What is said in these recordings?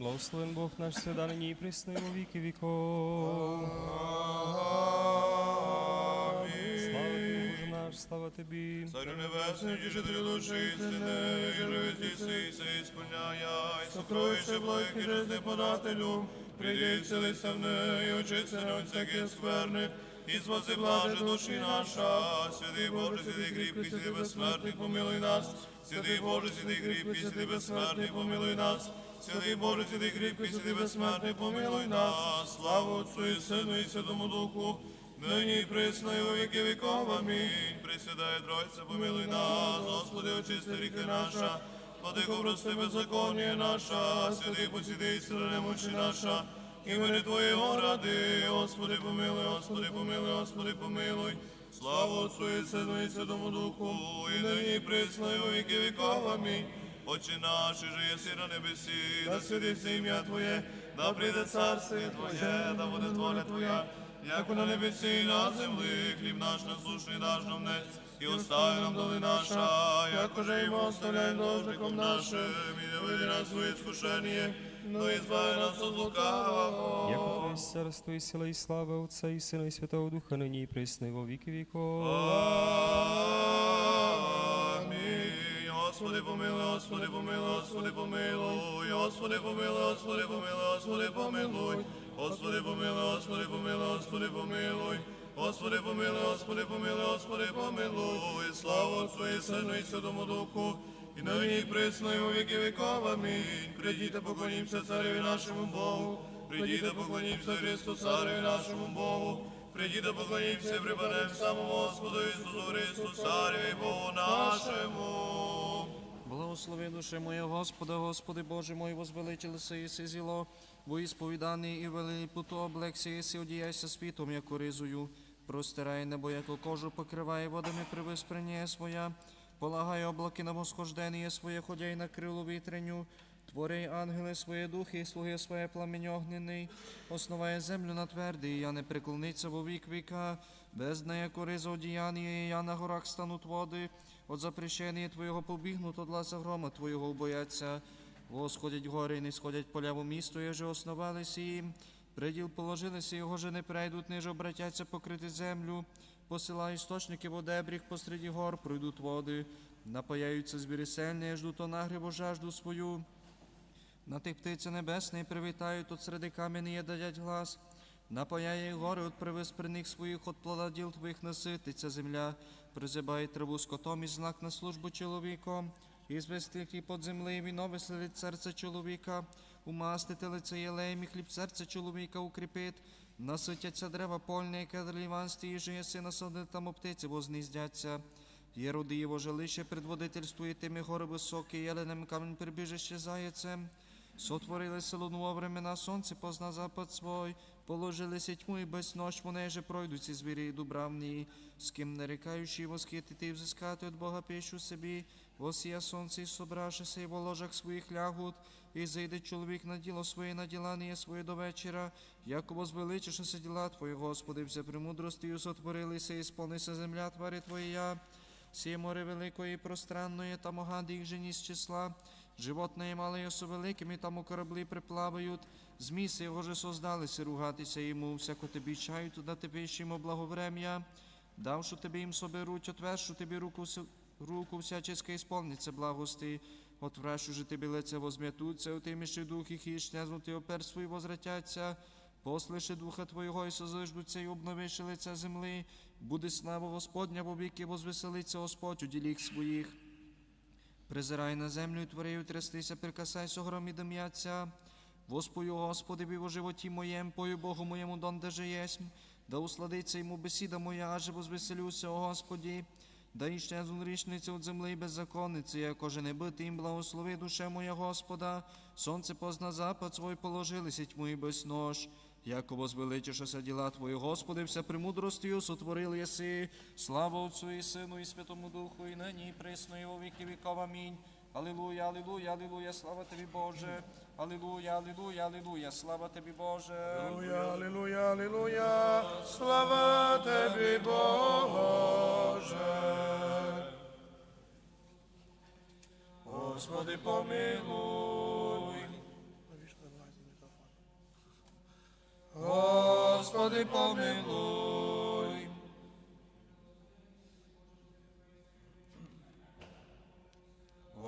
Благословен Бог наш свята нині і во віки віков. Слава тобі, Боже наш, слава тобі. Царю небесний, тішителю душі істини, і живі си, се ісполняя, і сокровище благих і жизни подателю, прийди вселися в неї, очисти на всякі скверни, і спаси блаже душі наша, святий Боже, святий кріпкий, святий безсмертний, помилуй нас, святий Боже, святий кріпкий, святий безсмертний, помилуй нас, святий Боже, святий кріпкий, святий безсмертний, помилуй нас, слава Отцу і Сину і Святому Духу, Нині і присно і во віки віков, амінь. Присідає Тройця, помилуй нас, Господи, очисти ріки наша, Владико, прости беззаконня наша, святий посіди і сили немочі наша, імені Твоєго ради, Господи, помилуй, Господи, помилуй, Господи, помилуй. Слава Отцу і Сину і Святому Духу, і нині і присно і во віки віков, амінь. Отче наш, же єси на небесі, да святиться ім'я Твоє, да прийде царство Твоє, да буде воля Твоя, як на небесі на землі, хліб наш насушний даш нам і остави нам доли наша, як уже і ми оставляємо должником нашим, і не веди нас у іскушення, но і збави нас от лукавого. Яко Твоє царство і сила і слава Отця і Сина і Святого Духа, нині і присно і во віки віков. Господи, помилуй, Господи, помилуй, Господи, помилуй, Господи, помилуй, Господи, помилуй, Господи, помилуй, Господи, помилуй, Господи, помилуй, Господи, помилуй, Господи, помилуй, Господи, помилуй, Господи, помилуй, слава Отцу і Сину і Святому Духу, і нині і присно, во віки віков, амінь. Придіте, поклонімося цареві нашому Богу, придіте, поклонімося Христу, цареві нашому Богу, Прийдіте, поклонімося, і припадемо самому Господу Ісусу Христу, Царю і Богу нашому. Благослови душе моя Господа, Господи Боже мой, возвеличилися єси зіло, во ісповіданий і великий путу облексі єси, одіяйся світом, яку ризую, простирай небо, яку кожу покриває водами привиспрення своя, полагай облаки на восхождення своє, ходяй на крилу вітреню, Твори ангели своє духи, і слуги своє пламінь огнений, основає землю на твердий, я не преклониться во вік віка, без нея кориза одіяння, я на горах стануть води, от запрещення Твоєго побігнут, от ласа грома Твоєго бояться. Восходять гори і не сходять поля в місто, і же основалися їм. Приділ положилися, його же не прийдуть, ниже обратяться покрити землю. Посила істочники в одебріх посереді гор, пройдуть води, напаяються звірі сельні, ждуть нагребу жажду свою. На тих птиця небесний привітають, от середи камені дадять глас. Напаяє гори от привиспрених своїх, от плода діл твоїх насититься земля, призибає траву скотом і знак на службу чоловіком, і звести хліб под землею, віно веселить серце чоловіка, умастити лице єлеєм і хліб серце чоловіка укріпить, наситяться дерева польне, яке дріванстві, і жиє сина сади, там птиці возніздяться. Є роди його жилище, предводительствує тими гори високі, єленем камінь прибіжище заяцем. Сотворили село времена, сонце позна запад свой, положилися тьму і без нощ, вони же ці звірі і дубравні, з ким нарікаючи восхитити і взискати від Бога пішу собі, восія сонце і собрашися, і в ложах своїх лягут, і зайде чоловік на діло своє, на ділання своє до вечора, як возвеличишися діла Твої, Господи, все премудростю сотворилися, і сповнися земля твари Твоя. Сіє море великої і пространної, там огади їх жені з числа, животне і мале, і великими, там у кораблі приплавають, зміси його же создалися ругатися йому, всяко тобі чаю, туди тебе йому благоврем'я, давши тобі їм соберуть, отвершу тобі руку, руку всяческа ісполниться благости, отвращу же тобі лице возм'ятуться, отиміши дух їх і щезнути опер свій возвратяться, Послиши духа Твого і созиждуться, і обновиши лиця земли, буде слава Господня во віки, возвеселиться Господь у діліх своїх. Призирай на землю, твори, трястися, прикасайся, гром і дим'яться. Воспою, Господи, бі во животі моєм, пою Богу моєму, донде же єсмь, да усладиться йому бесіда моя, аже возвеселюся, о Господі. Да іщезну річницю від земли беззаконниці, яко же не бити їм благослови душе моя Господа, сонце позна запад свой положилися тьму і без нож. Яко возвеличишся діла Твої, Господи, вся премудростю сотворили єси. Слава Отцу і Сину, і Святому Духу, і нині, і присно, і во віки віков. Амінь. Аллилуйя, аллилуйя, Аллилуйя, слава тобі, Боже. Аллилуйя, Аллилуйя, Аллилуйя, слава тобі, Боже. Аллилуйя, Аллилуйя, Аллилуйя, слава тобі, Боже. Господи, помилуй. Господи, помилуй.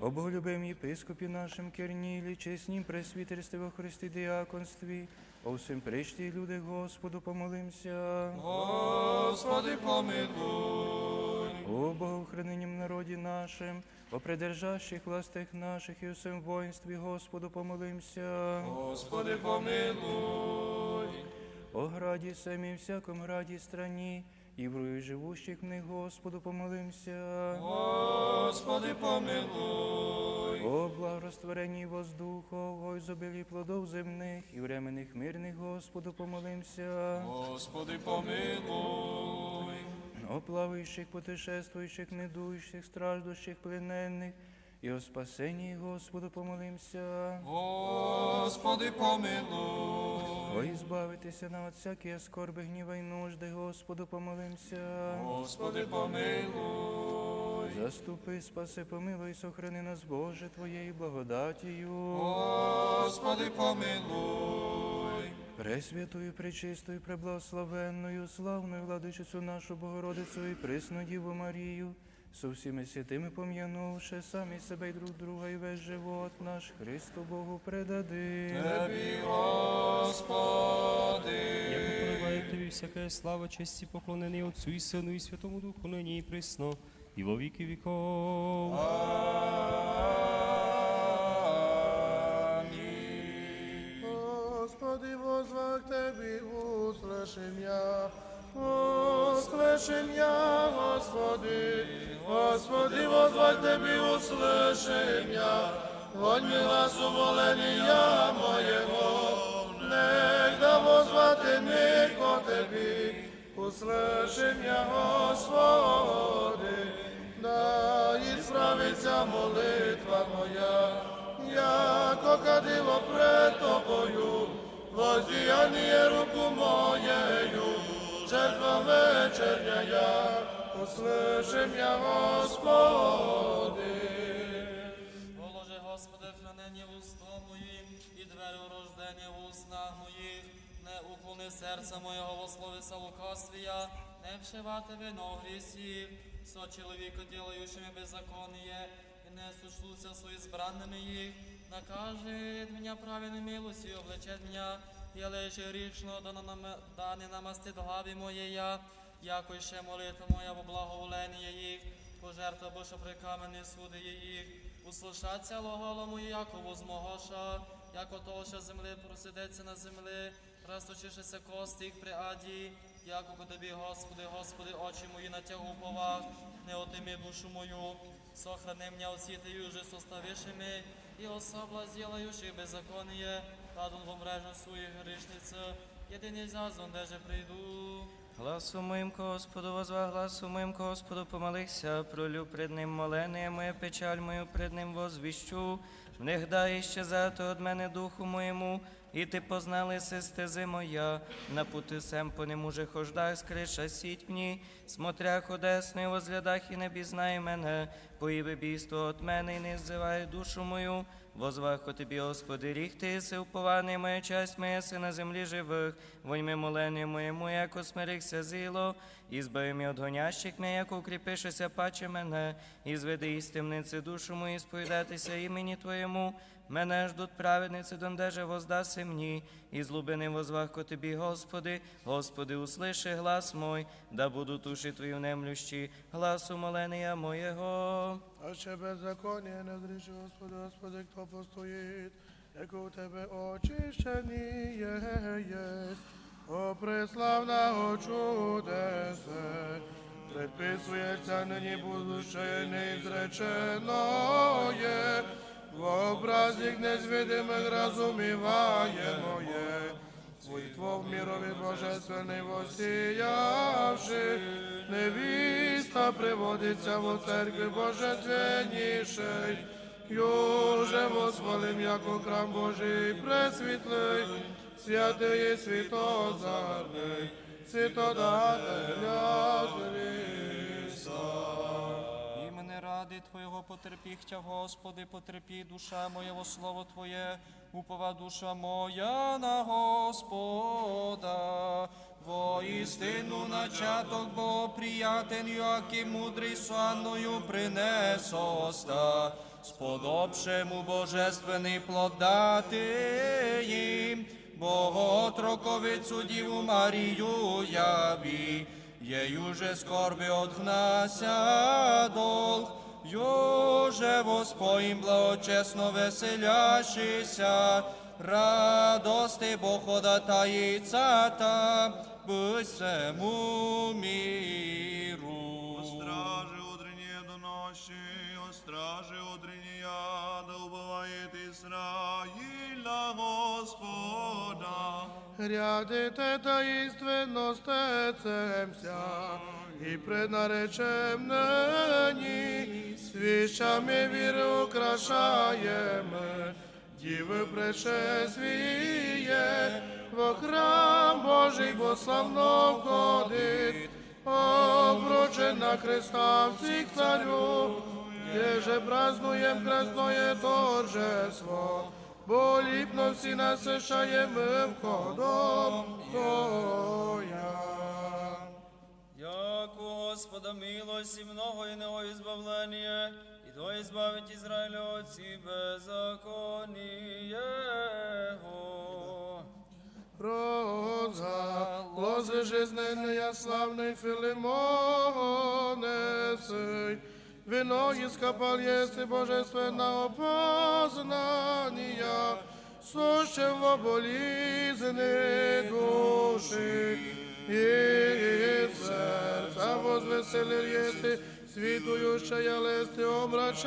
О Боголюбим єпископі нашим Кернілі, чеснім пресвітерстві во Христі діаконстві, о всім причті люди Господу помолимся. Господи, помилуй. О Богохраненім народі нашим, о придержащих властях наших і усім воїнстві Господу помолимся. Господи, помилуй. О граді самі, всяком граді страні, і в живущих в них Господу помолимся. Господи, помилуй. О благорастворенні воздухов, о изобилі плодов земних і временних мирних Господу помолимся. Господи, помилуй. О плаваючих, путешествуючих, недуючих, страждущих, плененних, і о спасенні Господу помолимся. Господи, помилуй. О ізбавитися на от всякі скорби, гніва й нужди, Господу помолимся. Господи, помилуй. Заступи, спаси, помилуй, сохрани нас, Боже, Твоєю благодатію. Господи, помилуй. Пресвятою, пречистою, преблагословенною, славною владичицю нашу Богородицю і присну Діву Марію, со всіми святими пом'янувши самі себе й друг друга, і весь живот наш Христу Богу предади. Тебі, Господи. Як подобає тобі всяке слава, честь і поклонений Отцю і Сину і Святому Духу, нині і присно, і во віки віков. Господи, возвах Тебе, услышим я, услышим я, Господи, Господи, возвах Тебе, услышим я, вонь глаз умоления моего, негда возвати нико Тебе, услышим я, Господи, да ісправиться молитва моя, яко кадило пред тобою, воздіяння руку моєю, жертва вечерня я, услышим я, Господи. Положи, Господи, хранення уста моїм і двері рождення в уснах моїх. Не уклони серця моєго во слові лукавствія, не вшивати вино в грісі, со чоловіка ділаючими беззаконніє, і не сушлуться со избранними їх. Накаже мене правильну милості, облечет мене, я лише грішно, да, нам, да не намастит главі моєя, яко ще молитва моя во благоволення їх, пожертва Божа при камені суди їх, услышаться логало моє, яко возмогоша, яко того, що земли просидеться на землі, розточишися кости їх при аді, яко ко тобі, Господи, Господи, очі мої на тягу поваг, не отими душу мою, сохрани мене от світою же составишими, і особла зілаючи беззаконие, падун во мрежу своїх грішниць, єдиний зазон, де же прийду. Гласу моїм Господу возва, гласу моїм Господу помолився, пролю пред ним моление моє, печаль мою пред ним возвіщу. В них дай щезати од мене духу моєму, і ти познали си стези моя, на пути сем по нему же хождах, скриша сіть мені, смотря ходесний возглядах і не бізнай мене, поїби бійство от мене і не ззивай душу мою. Возвах о тобі, Господи, ріг ти си упований, моя часть моя си на землі живих, воньми моленню моєму, яко смирихся зіло, і збави мі от гонящих мя, яко укріпишеся паче мене, і зведи із темниці душу мою, сповідатися імені Твоєму. Мене ждуть праведниці, дондеже воздаси мені, і з глубини возвах ко тобі, Господи, Господи, услиши глас мой, да будуть уші Твої внемлющі, гласу моления моєго. А ще беззаконня не зріши, Господи, Господи, хто постоїть, як у Тебе очищені єсть. О, преславна о чудесе, предписується нині будуще неізречено є, в образник незвидимих моє. Войтво в мірові божественний восіявши, невіста приводиться в церкві божественніший, Юже восхвалим, яко храм Божий пресвітлий, святий є світозарний, світодателя Христа. Імени ради Твоєго потерпіхтя, Господи, потерпі душа моя во слово Твоє, упова душа моя на Господа. Воістину начаток бо приятен, який мудрий славною принесоста, сподобшему божественний плод дати їм, Боготроковицю Діву Марію яві, Єю же скорби отгнася долг, Юже воспоїм благочесно веселящися, радости Бога таїться та всему миру. Стражи утренние до ночи, о стражи утренняя, да убывает Израиля Господа. Рядите таїственно стецемся, і преднаречем нині, свіщами віри украшаємо, Діви пречесвіє, во храм Божий бо славно входить, обручен на Христа всіх царю, Еже празднуєм красное торжество, бо ліпно всі насишаємо входом Твоя. Як у Господа милость і много иного избавления, и то избавить Израиля от си беззакониего. Роза, лози жизненная славний Филимонесий, вино ископал если божественно опознания, сущем во болезни души и сердца возвеселил если світуючая лести омрачением,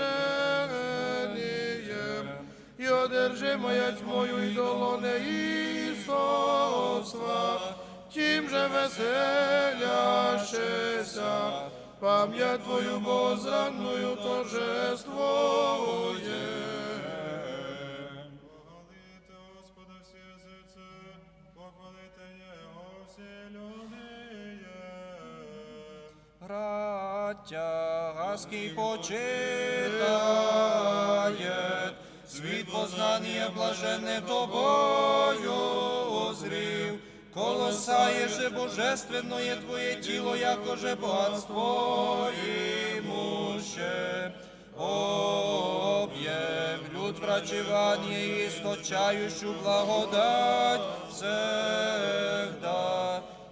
і одержи моя тьмою і долоне Ісусва, тим же веселящеся, пам'ять Твою бозранною торжествує. Похвалите Господа всі язиці, похвалите Його всі люди. Браття, гаский почитає, світ познання блаженне тобою озрів, колосає же божественное твоє тіло, якоже багатство імуще. Об'єм люд врачевання і істочающу благодать всегда.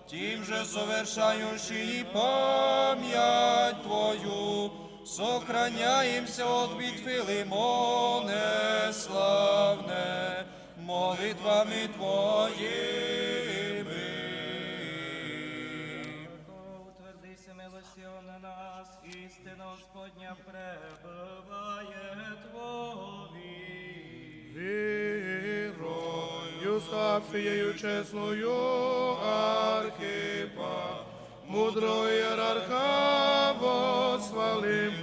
Тим же совершающий пам'ять Твою, сохраняємся от бід Филимоне славне, молитвами Твоїми. Господня пребуває Твові. Вірою, Сафією чесною Архипа, мудрого ієрарха восхвалим,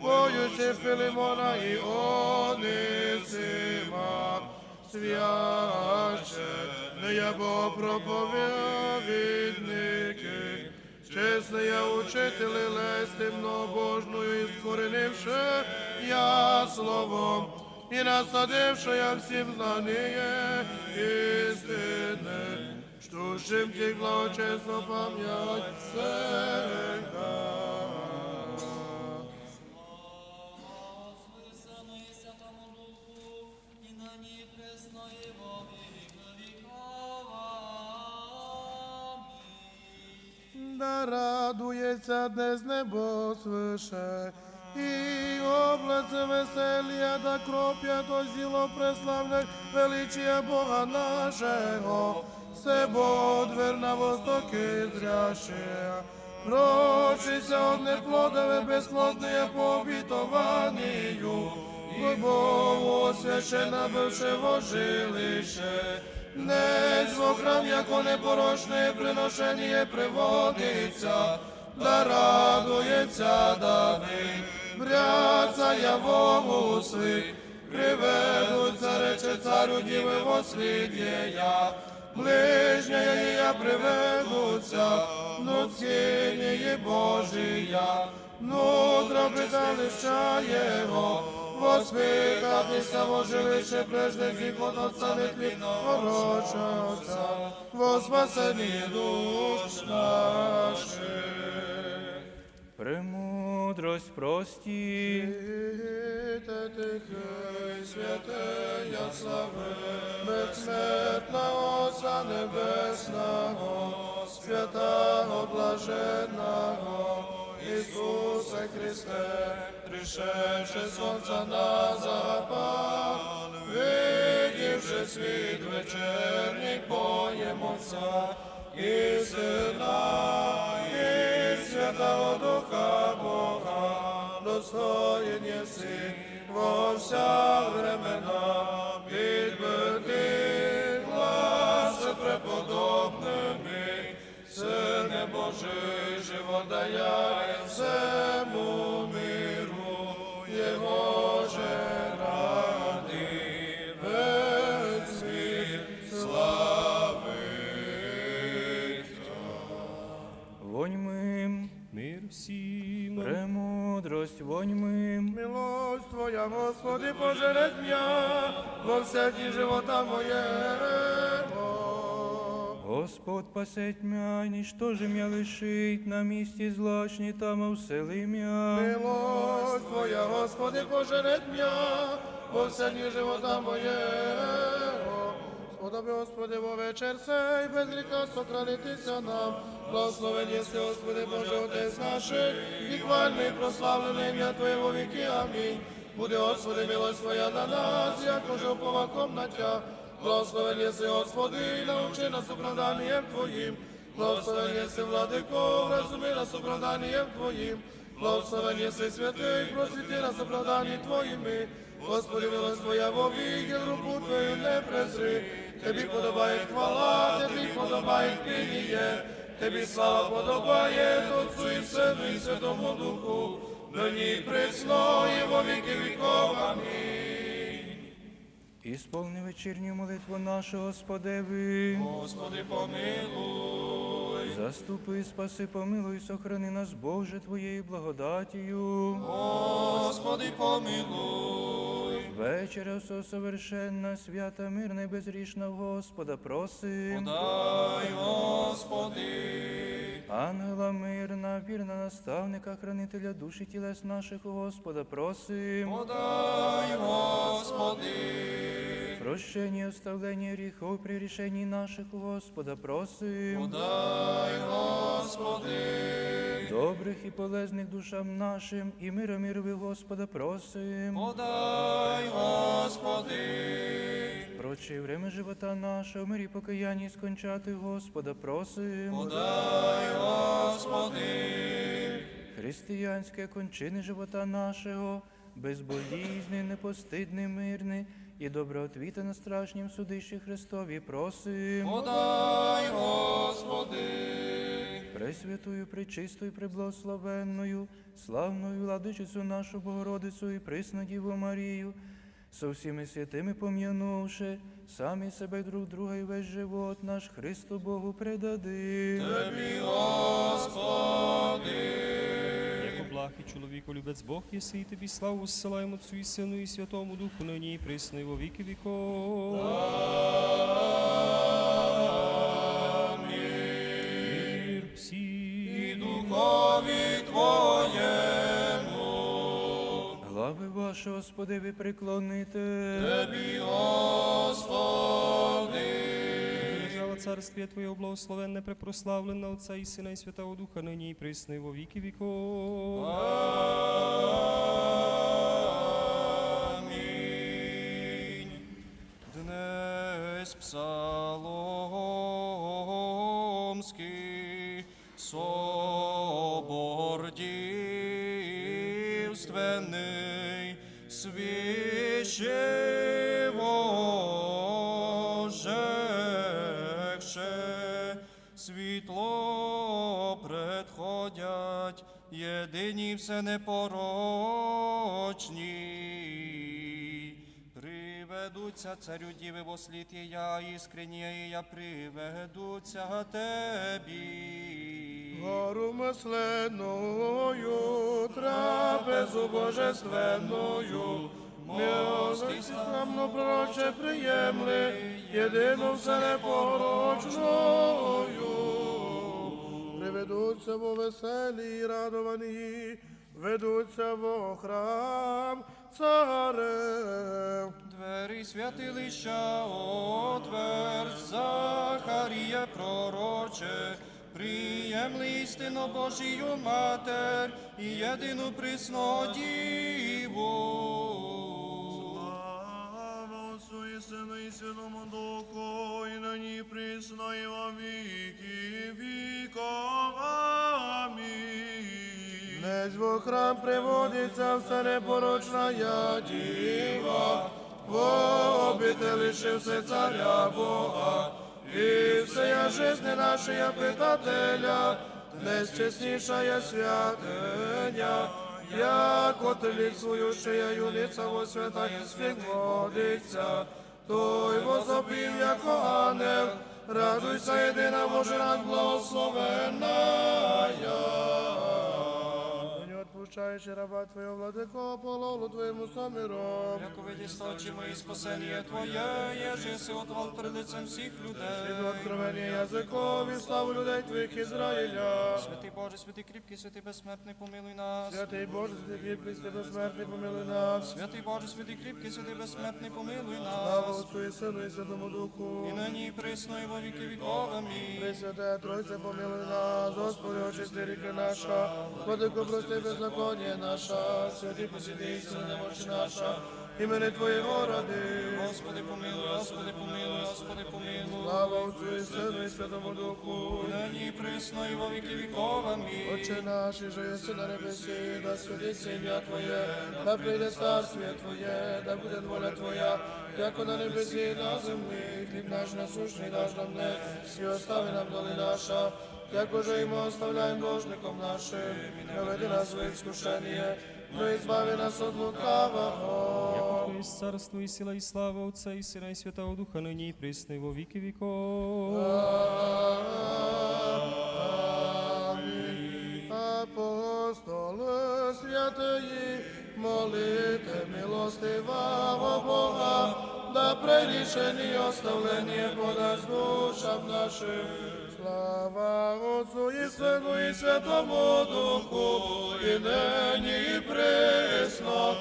боючи Филимона і Онисима, священне Богопроповідники, чесне учителі лести многобожною, і я словом, і насадивши я всім знання істини, що чим тих благочесно пам'ять всегда. Да радується днес небо свише, і облаце веселія да кроп'я то зіло преславне величія Бога нашого, себо двер на востоки зряще. Прочися од неплодове безплодне по обітованію, бо освящена бивше во жилище, не храм, яко непорочне приношення приводиться, да радується Давид, бряцая вовуси, приведуться, рече царю діви вослідія, ближня їя приведуться, ну ціні Божія, нутро приталища Його, Воспитатися вожилище прежде всіх от отца ворочався, во спасенні душ наших. Премудрость прості, тихий, святея слави, безсмертного Отця Небесного, святого блаженного, Ісусе Христе, пришедше сонця на запад, видівши світ вечерній, поємося, і сина, і святого Духа Бога, достоїн єси во вся времена, підбити Сине Божий, живодаяє всему премудрость воньмим, Милость Твоя, Господи, поженет меня во все дни живота моего. Господь пасеть мя, ніщо же мя лишить на місці злачні там всели мя. Милость Твоя, Господи, поженет меня во все дни живота моего. Сподоби, Господи, во вечер сей, без гріха сохранитися нам. Благословен єси, Господи, Боже, Отець наших, і прославлене ім'я Твоє во віки. Амінь. Буде, Господи, милость Твоя на нас, як уже уповаком на. Благословен єси, Господи, научи нас оправданням Твоїм. Благословен єси, Владико, розуми нас оправданням Твоїм. Благословен єси, святий, просвіти нас оправданні Твоїми. Господи, милость Твоя во віки, руку Твою не презри. Тобі подобає хвала, Тобі подобає пініє. Тобі слава подобає Отцу і Сину і Святому Духу, нині і присно і во віки віков. Амінь. Ісполни вечірню молитву нашу, Господеви. Господи, помилуй. Заступи, спаси, помилуй, сохрани нас, Боже, Твоєю благодатію. Господи, помилуй. Вечеря все совершенна, свята, мирна і безрішна в Господа просим. Дай, Господи. Ангела мирна, вірна наставника, хранителя душі тілес наших, Господа просим. Подай, Господи. Прощення, оставлення гріхов при рішенні наших, Господа просим. Подай, Господи. Добрих і полезних душам нашим, і мира мирови, Господа просим. Подай, Господи. Прочи время живота нашого, мирі покаянні скончати, Господа просим. Подай, Господи. Християнське кончини живота нашого, безболізне, непостидне, мирне і доброотвіта на страшнім судищі Христові просим. Подай, Господи. Пресвятую, пречистою, преблагословенною, славною владичицю нашу Богородицю і присну Діву Марію, со всіми святими пом'янувши, самі себе друг друга і весь живот наш Христу Богу предади. Тобі, Господи. І чоловіку любець Бог єси, і тобі славу зсилаємо Отцю і Сину і Святому Духу, нині і присно, і во віки віков. Мир всім. Духові Твоєму. Глави ваші, Господи, приклоните. Тобі, Господи. Царствія Твоє благословенне, препрославлене Отця і Сина і Святого Духа, нині і присно, і во віки віков. Амінь. Днес псаломський собор дівственний свящевожекше предходять, все непорочні. Приведуться царю діви во слід і я, іскренніє я приведуться тебе. Гору масленою, трапезу божественною, милості славно пророче приємли, єдину все непорочною. Приведуться во веселі і радовані, ведуться во храм царев. Двері святилища отвер, Захарія пророче, приємли істину Божію матер і єдину присну Сину і Святому Духу, і нині присно, і во віки віков. Амінь. Во храм приводиться вся непорочна я діва, во обителище все царя Бога, і все я жизни нашия питателя, днес чеснішая святиня, як отлікуючая юниця во святая світ водиться, той возопів, як ангел, радуйся, єдина Божа над благословенная. Не отпущаєш раба Твоего, владико, пололу Твоєму самиром. Яко видість очі мої спасення Твоє, єже си отвал лицем всіх людей. откровення язикові, славу людей Твоїх Ізраїля. Святий Боже, святий кріпкий, святий безсмертний, помилуй нас. Святий Боже, святий кріпкий, святий безсмертний, помилуй нас. Святий Боже, святий кріпкий, святий безсмертний, помилуй Слава нас. Отцу і Сину і Святому Духу. І нині і присно, і во віки віков. Амінь. Пресвятая Тройця, помилуй нас, Господи, очисти ріки наша, Владико, прости беззаконня наша, святі посіди, істину немочі наша, імени Твоєго ради. Господи, помилуй, Господи, помилуй, Господи, помилуй. Слава Отцу і Сину і Святому Духу. І нині присно, і во віки віков. Амінь. Отче наш, і же єси на небесі, да святиться ім'я Твоє, да прийде царствіє Твоє, да буде воля Твоя, яко на небесі і на землі, хліб наш насущний даш нам днес, і остави нам доли наша, як уже і ми оставляємо должником нашим, не веди нас в іскушення, но і нас від лукавого. Яко є царство і сила і слава Отця і Сина і Святого Духа, нині і присно, і во віки віков. Амінь. Апостоли святої, молите милостивого Бога, оставлені подасть душам нашим. Слава Отцу і Сину і Святому Духу, і нині і присно,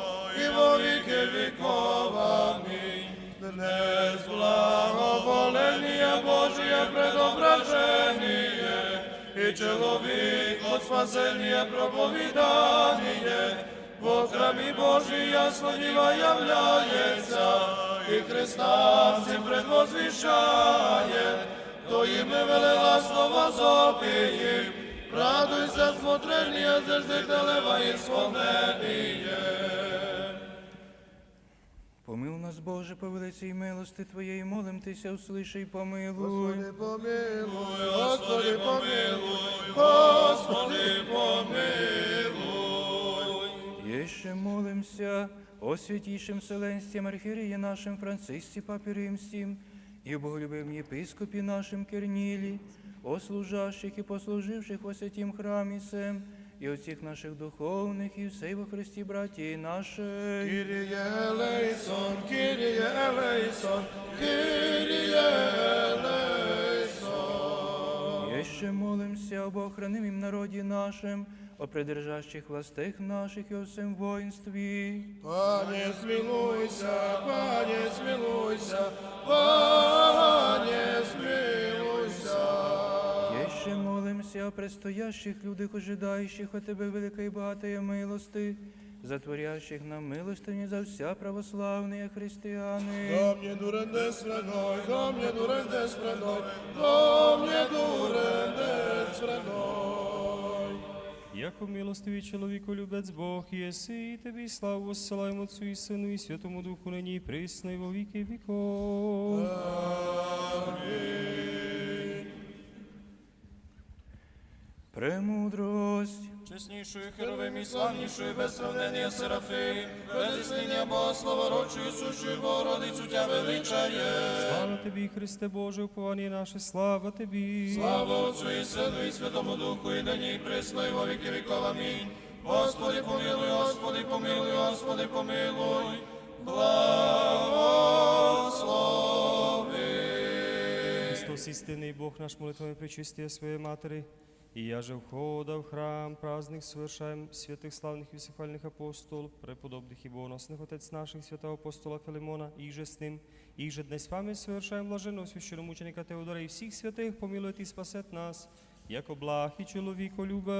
і во віки віков. Амінь. Днес благоволения Божие предображение, и человек от спасения проповедание, во храме Божий ясно дива является, и Христа всем предвозвещает, то ими велела слова зопием, радуйся смотрение, зажди телева и свободение. Помил нас, Боже, по великій милости Твоєї, молим Тися, услиши й помилуй. Господи, помилуй, Господи, помилуй, Господи, помилуй. Еще молимся о святейшем Вселенстве Архиерее нашем Франциске Папе Римским и боголюбивом епископе нашем Керниле, о служащих и послуживших во святім храмі сем, и от всех наших духовных и всей во Христе братьей наших. Kyrie eleison, Kyrie eleison, Kyrie eleison. Еще молимся об охранимом народе нашем, о придержащих властях наших и о всем воинстве. Пане, смилуйся, Пане, смилуйся, Пане, смилуйся. Еще молимся о предстоящих людях, ожидающих от Тебе великой и богатой милости, затворящих нам милостыни за вся православные христианы. Да мне дурен спреной, да мне дурен спреной, да мне дурен спреной. Яко милостивий чоловіку любець Бог єси, і тобі славу воссилаємо Отцю і Сину і Святому Духу, нині і присно, во віки віков. Премудрость чеснішою херовим і славнішою, без сравнення Серафим, без існення Бога, славородчою, сущою Богородицю тя величає. Слава тобі, Христе Боже, уповання наше, слава тобі. Слава Отцю і Сину і Святому Духу, і нині і присно, і во віки віков. Амінь. Господи, помилуй, Господи, помилуй, Господи, помилуй. Благослови. Христос істинний Бог наш молитвами причистия своєї матері. І я же входа в храм, праздник совершаем святих славних і всехвальних апостол, преподобних і богоносних отець наших, святого апостола Филимона, і же с ним, і же днес вами совершаем блаженного священомученика Теодора і всіх святих, помилуйте і спасет нас, як благ і чоловіко любе.